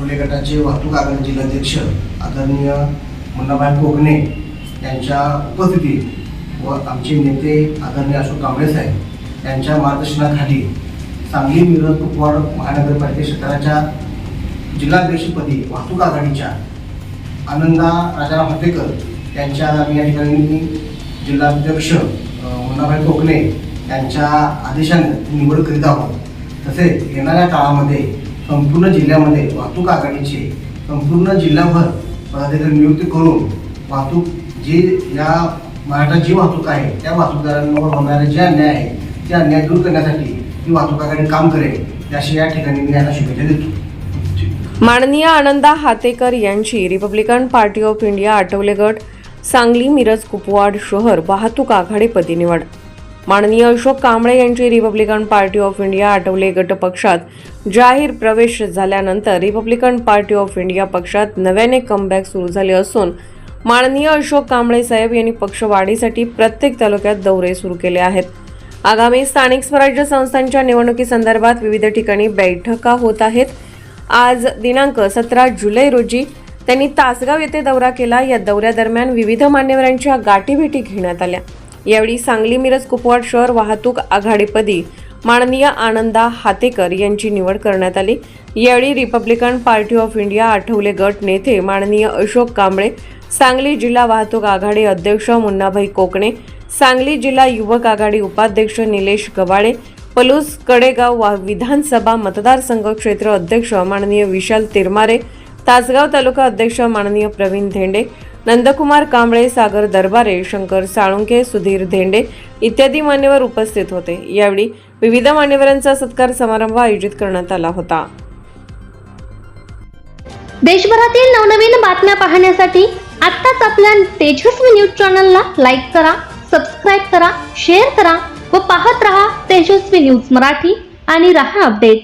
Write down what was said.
आठवले गटाचे वाहतूक आघाडी जिल्हाध्यक्ष आदरणीय मुन्नाभाई कोकणे यांच्या उपस्थितीत व आमचे नेते आदरणीय अशोक कांबळे साहेब यांच्या मार्गदर्शनाखाली सांगली मिरज कुपवाड महानगरपालिका क्षेत्राच्या जिल्हाध्यक्षपदी वाहतूक आघाडीच्या आनंदा राजाराम हतेकर यांच्या आम्ही या ठिकाणी जिल्हाध्यक्ष मुन्नाभाई कोकणे यांच्या आदेशाने निवड करीत आहोत. तसेच येणाऱ्या काळामध्ये संपूर्ण जिल्ह्यामध्ये वाहतूक आघाडीचे संपूर्ण जिल्हाभर पदाधिकारी नियुक्ती करून वाहतूक जे या महाराष्ट्रात जी वाहतूक आहे त्या वाहतूकदारांवर होणारे जे अन्याय आहे ते अन्याय दूर करण्यासाठी ही वाहतूक आघाडी काम करेल अशी या ठिकाणी मी यांना शुभेच्छा देतो. माननीय आनंदा हातेकर यांची Republican Party of India Athawale गट सांगली मिरज कुपवाड शहर वाहतूक आघाडीपदी निवड. माननीय अशोक कांबळे यांची Republican Party of India Athawale गट पक्षात जाहीर प्रवेश झाल्यानंतर रिपब्लिकन पार्टी ऑफ इंडिया पक्षात नव्याने कमबॅक सुरू झाले असून माननीय अशोक कांबळे साहेब यांनी पक्षवाढीसाठी प्रत्येक तालुक्यात दौरे सुरू केले आहेत. आगामी स्थानिक स्वराज्य संस्थांच्या निवडणुकीसंदर्भात विविध ठिकाणी बैठका होत आहेत. आज दिनांक सतरा जुलै रोजी त्यांनी तासगाव येथे दौरा केला. या दौऱ्यादरम्यान विविध मान्यवरांच्या गाठीभेटी घेण्यात आल्या. यावेळी सांगली मिरज कुपवाड शहर वाहतूक आघाडीपदी माननीय आनंदा हातेकर यांची निवड करण्यात आली. यावेळी Republican Party of India Athawale गट नेते माननीय अशोक कांबळे सांगली जिल्हा वाहतूक आघाडी अध्यक्ष मुन्नाभाई कोकणे सांगली जिल्हा युवक आघाडी उपाध्यक्ष निलेश गवाळे पलूस कडेगाव वा- विधानसभा मतदारसंघ क्षेत्र अध्यक्ष माननीय विशाल तिरमारे तासगाव तालुका अध्यक्ष माननीय प्रवीण धेंडे नंदकुमार कांबळे सागर दरबारे शंकर साळुंके सुधीर धेंडे इत्यादी मान्यवर उपस्थित होते. यावेळी विविध मान्यवरांचा सत्कार समारंभ आयोजित करण्यात आला होता. देशभरातील नवनवीन बातम्या पाहण्यासाठी आत्ताच आपल्या तेजस्वी न्यूज चॅनलला लाईक करा सबस्क्राईब करा शेअर करा व पाहत रहा तेजस्वी न्यूज मराठी आणि रहा अपडेट.